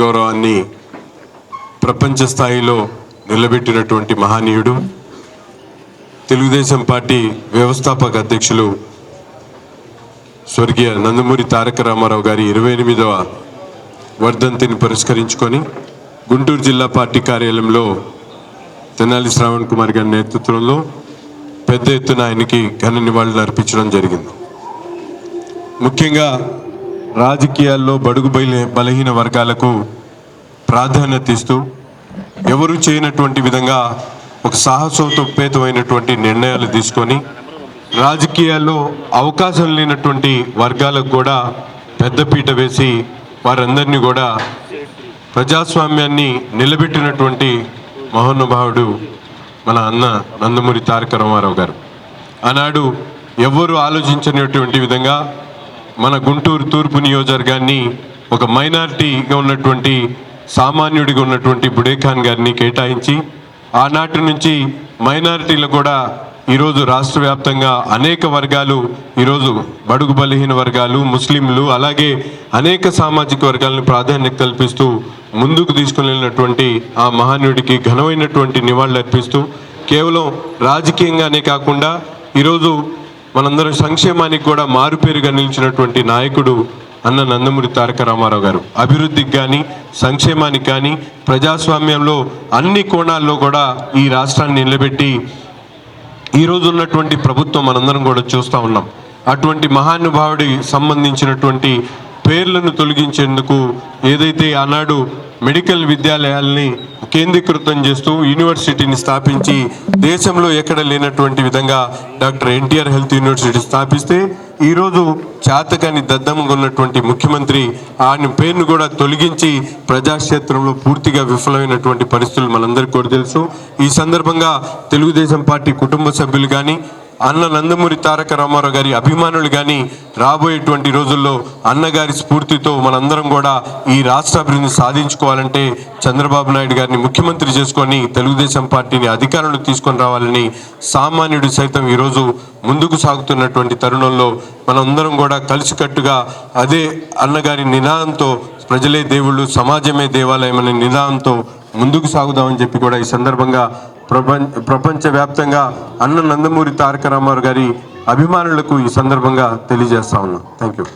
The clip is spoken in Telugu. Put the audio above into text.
గౌరవాన్ని ప్రపంచ స్థాయిలో నిలబెట్టినటువంటి మహనీయుడు తెలుగుదేశం పార్టీ వ్యవస్థాపక అధ్యక్షులు స్వర్గీయ నందమూరి తారక రామారావు గారి ఇరవై ఎనిమిదవ వర్ధంతిని పురస్కరించుకొని గుంటూరు జిల్లా పార్టీ కార్యాలయంలో తెనాలి శ్రావణ్ కుమార్ గారి నేతృత్వంలో పెద్ద ఎత్తున ఆయనకి ఘన నివాళులు అర్పించడం జరిగింది. ముఖ్యంగా రాజకీయాల్లో బడుగు బయలు బలహీన వర్గాలకు ప్రాధాన్యత ఇస్తూ ఎవరు చేయనటువంటి విధంగా ఒక సాహసోపేతమైనటువంటి నిర్ణయాలు తీసుకొని రాజకీయాల్లో అవకాశం లేనటువంటి వర్గాలకు కూడా పెద్దపీట వేసి వారందరినీ కూడా ప్రజాస్వామ్యాన్ని నిలబెట్టినటువంటి మహోనుభావుడు మన అన్న నందమూరి తారక రామారావు గారు. ఆనాడు ఎవ్వరూ ఆలోచించినటువంటి విధంగా మన గుంటూరు తూర్పు నియోజకవర్గాన్ని ఒక మైనారిటీగా ఉన్నటువంటి సామాన్యుడిగా ఉన్నటువంటి బుడేఖాన్ గారిని కేటాయించి ఆనాటి నుంచి మైనారిటీలు కూడా ఈరోజు రాష్ట్ర వ్యాప్తంగా అనేక వర్గాలు ఈరోజు బడుగు బలహీన వర్గాలు ముస్లింలు అలాగే అనేక సామాజిక వర్గాలను ప్రాధాన్యత కల్పిస్తూ ముందుకు తీసుకుని వెళ్ళినటువంటి ఆ మహానుడికి ఘనమైనటువంటి నివాళులు అర్పిస్తూ కేవలం రాజకీయంగానే కాకుండా ఈరోజు మనందరం సంక్షేమానికి కూడా మారుపేరుగా నిలిచినటువంటి నాయకుడు అన్న నందమూరి తారక రామారావు గారు. అభివృద్ధికి కానీ సంక్షేమానికి కానీ ప్రజాస్వామ్యంలో అన్ని కోణాల్లో కూడా ఈ రాష్ట్రాన్ని నిలబెట్టి ఈ ఉన్నటువంటి ప్రభుత్వం మనందరం కూడా చూస్తూ ఉన్నాం. అటువంటి మహానుభావుడి సంబంధించినటువంటి పేర్లను తొలగించేందుకు ఏదైతే ఆనాడు మెడికల్ విద్యాలయాల్ని కేంద్రీకృతం చేస్తూ యూనివర్సిటీని స్థాపించి దేశంలో ఎక్కడ లేనటువంటి విధంగా డాక్టర్ ఎన్టీఆర్ హెల్త్ యూనివర్సిటీ స్థాపిస్తే ఈరోజు చేతకాని దద్దమ్మగా ఉన్నటువంటి ముఖ్యమంత్రి ఆయన పేరును కూడా తొలగించి ప్రజాక్షేత్రంలో పూర్తిగా విఫలమైనటువంటి పరిస్థితులు మనందరికీ కూడా తెలుసు. ఈ సందర్భంగా తెలుగుదేశం పార్టీ కుటుంబ సభ్యులు కానీ అన్న నందమూరి తారక రామారావు గారి అభిమానులు కానీ రాబోయేటువంటి రోజుల్లో అన్నగారి స్ఫూర్తితో మనందరం కూడా ఈ రాష్ట్ర అభివృద్ధిని సాధించుకోవాలంటే చంద్రబాబు నాయుడు గారిని ముఖ్యమంత్రి చేసుకొని తెలుగుదేశం పార్టీని అధికారంలో తీసుకొని రావాలని సామాన్యుడు సైతం ఈరోజు ముందుకు సాగుతున్నటువంటి తరుణంలో మనందరం కూడా కలిసికట్టుగా అదే అన్నగారి నినాదంతో ప్రజలే దేవుళ్ళు సమాజమే దేవాలయం అనే నినాదంతో ముందుకు సాగుదామని చెప్పి కూడా ఈ సందర్భంగా ప్రపంచ ప్రపంచవ్యాప్తంగా అన్న నందమూరి తారక రామారావు గారి అభిమానులకు ఈ సందర్భంగా తెలియజేస్తా ఉన్నాం. Thank you